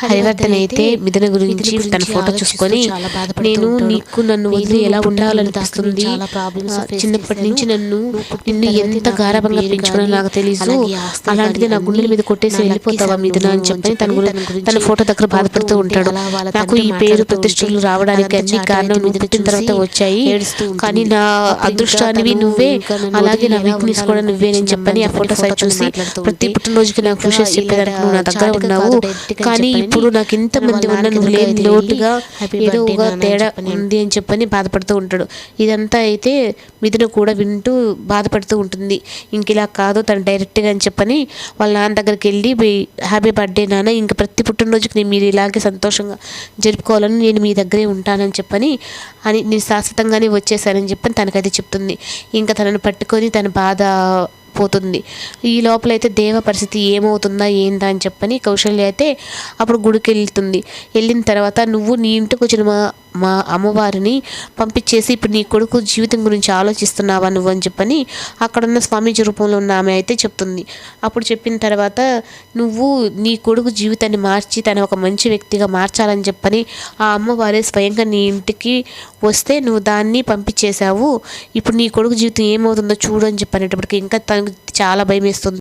హరివర్ధన్ అయితే మిథున గురించి తన ఫోటో చూసుకొని నేను నీకు నన్ను వదిలి ఎలా ఉండాలనిపిస్తుంది? చిన్నప్పటి నుంచి నన్ను నిన్ను ఎంత గారభంగా పెంచుకున్నా నాకు తెలియదు అలాంటిది నా గుండెల మీద కొట్టేసి వెళ్ళిపోతావా మిథున అని చెప్పని తన గురించి తన ఫోటో దగ్గర బాధపడుతూ ఉంటాడు. నాకు ఈ పేరు ప్రతిష్టలు రావడానికి అన్ని కారణం నువ్వు పుట్టిన తర్వాత వచ్చాయి కానీ నా అదృష్టానివి నువ్వే అలాగే నా వీక్నెస్ కూడా నువ్వేనని చెప్పని ఆ ఫోటో సైడ్ చూసి ప్రతి పుట్టినరోజుకి నాకు విషెస్ చెప్పేదానికి నువ్వు నా దగ్గర ఉన్నావు. కానీ ఇప్పుడు నాకు ఇంతమంది ఉన్నా నువ్వు లేని లోటుగా ఏదో ఒక తేడా ఉంది అని చెప్పని బాధపడుతూ ఉంటాడు. ఇదంతా అయితే మిథున కూడా వింటూ బాధపడుతూ ఉంటుంది. ఇంక ఇలా కాదు తను డైరెక్ట్గా అని చెప్పని వాళ్ళ నాన్న దగ్గరికి వెళ్ళి హ్యాపీ బర్త్డే నాన్న. ఇంక ప్రతి పుట్టినరోజుకి నేను మీరు ఇలాగే సంతోషంగా జరుపుకోవాలని నేను మీ దగ్గరే ఉంటానని చెప్పని అని నేను శాశ్వతంగానే వచ్చేసానని చెప్పని తనకైతే చెప్తుంది. ఇంకా తనను పట్టుకొని తన బాధ పోతుంది ఈ లోపల అయితే దేవ పరిస్థితి ఏమవుతుందా ఏందా అని చెప్పని కౌశల్య అయితే అప్పుడు గుడికి వెళ్తుంది వెళ్ళిన తర్వాత నువ్వు నీ ఇంటికి వచ్చిన మా మా అమ్మవారిని పంపించేసి ఇప్పుడు నీ కొడుకు జీవితం గురించి ఆలోచిస్తున్నావా నువ్వు అని చెప్పని అక్కడున్న స్వామీజీ రూపంలో ఉన్న ఆమె అయితే చెప్తుంది. అప్పుడు చెప్పిన తర్వాత నువ్వు నీ కొడుకు జీవితాన్ని మార్చి తను ఒక మంచి వ్యక్తిగా మార్చాలని చెప్పని ఆ అమ్మవారే స్వయంగా నీ ఇంటికి వస్తే నువ్వు దాన్ని పంపించేశావు. ఇప్పుడు నీ కొడుకు జీవితం ఏమవుతుందో చూడు అని చెప్పనేటప్పటికి ఇంకా తనకు చాలా భయం వేస్తుంది